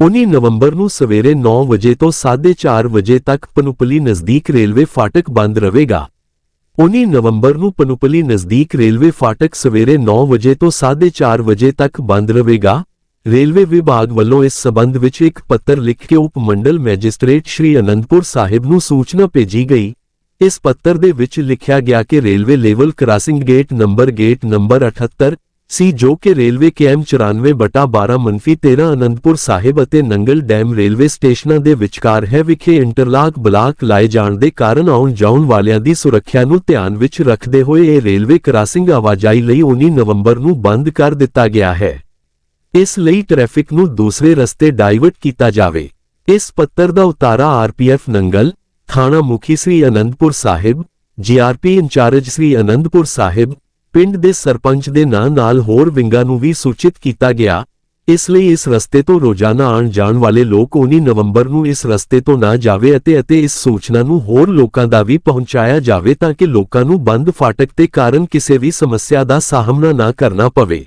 19 ਨਵੰਬਰ ਨੂੰ ਸਵੇਰੇ 9 ਵਜੇ ਤੋਂ 4:30 ਵਜੇ ਤੱਕ ਪਨੁਪਲੀ ਨਜ਼ਦੀਕ ਰੇਲਵੇ ਫਾਟਕ ਬੰਦ ਰਹੇਗਾ। 19 ਨਵੰਬਰ ਨੂੰ ਪਨੂਪਲੀ ਨਜ਼ਦੀਕ ਰੇਲਵੇ ਫਾਟਕ ਸਵੇਰੇ 9 ਵਜੇ ਤੋਂ 4:30 ਵਜੇ ਤੱਕ ਬੰਦ ਰਹੇਗਾ। ਰੇਲਵੇ ਵਿਭਾਗ ਵੱਲੋਂ ਇਸ ਸਬੰਧ ਵਿੱਚ ਇੱਕ ਪੱਤਰ ਲਿਖ ਕੇ ਉਪ ਮੰਡਲ ਮੈਜਿਸਟ੍ਰੇਟ ਸ਼੍ਰੀ ਅਨੰਦਪੁਰ ਸਾਹਿਬ ਨੂੰ ਸੂਚਨਾ ਭੇਜੀ ਗਈ। ਇਸ ਪੱਤਰ ਦੇ ਵਿੱਚ ਲਿਖਿਆ ਗਿਆ ਕਿ railway level crossing gate number gate number 78 ਸੀ ਜੋ ਕਿ ਰੇਲਵੇ ਕੈਮ 94 ਬਟਾ 12 ਮੰਫੀ 13 ਅਨੰਦਪੁਰ ਸਾਹਿਬ ਅਤੇ ਨੰਗਲ ਡੈਮ ਰੇਲਵੇ ਸਟੇਸ਼ਨਾਂ ਦੇ ਵਿਚਕਾਰ ਹੈ ਵਿਖੇ ਇੰਟਰਲਾਕ ਬਲਾਕ ਲਾਏ ਜਾਣ ਦੇ ਕਾਰਨ ਆਉਣ ਜਾਉਣ ਵਾਲਿਆਂ ਦੀ ਸੁਰੱਖਿਆ ਨੂੰ ਧਿਆਨ ਵਿੱਚ ਰੱਖਦੇ ਹੋਏ ਇਹ ਰੇਲਵੇ ਕ੍ਰਾਸਿੰਗ ਆਵਾਜਾਈ ਲਈ 19 ਨਵੰਬਰ ਨੂੰ ਬੰਦ ਕਰ ਦਿੱਤਾ ਗਿਆ ਹੈ। ਇਸ ਲਈ ਟ੍ਰੈਫਿਕ ਨੂੰ ਦੂਸਰੇ ਰਸਤੇ ਡਾਈਵਰਟ ਕੀਤਾ ਜਾਵੇ। ਇਸ ਪੱਤਰ ਦਾ ਉਤਾਰਾ ਆਰਪੀਐਫ ਨੰਗਲ, ਥਾਣਾ ਮੁਖੀ ਸ੍ਰੀ ਅਨੰਦਪੁਰ ਸਾਹਿਬ, ਜੀਆਰਪੀ ਇੰਚਾਰਜ ਸ੍ਰੀ ਅਨੰਦਪੁਰ ਸਾਹਿਬ ਪਿੰਡ ਦੇ ਸਰਪੰਚ ਦੇ ਨਾਂ ਨਾਲ ਹੋਰ ਵਿੰਗਾਂ ਨੂੰ ਵੀ ਸੂਚਿਤ ਕੀਤਾ ਗਿਆ। ਇਸ ਲਈ ਇਸ ਰਸਤੇ ਤੋਂ ਰੋਜ਼ਾਨਾ ਆਉਣ ਜਾਣ ਵਾਲੇ ਲੋਕ 19 ਨਵੰਬਰ ਨੂੰ ਇਸ ਰਸਤੇ ਤੋਂ ਨਾ ਜਾਵੇ ਅਤੇ ਅਤੇ ਇਸ ਸੂਚਨਾ ਨੂੰ ਹੋਰ ਲੋਕਾਂ ਦਾ ਵੀ ਪਹੁੰਚਾਇਆ ਜਾਵੇ ਤਾਂ ਕਿ ਲੋਕਾਂ ਨੂੰ ਬੰਦ ਫਾਟਕ ਦੇ ਕਾਰਨ ਕਿਸੇ ਵੀ ਸਮੱਸਿਆ ਦਾ ਸਾਹਮਣਾ ਨਾ ਕਰਨਾ ਪਵੇ।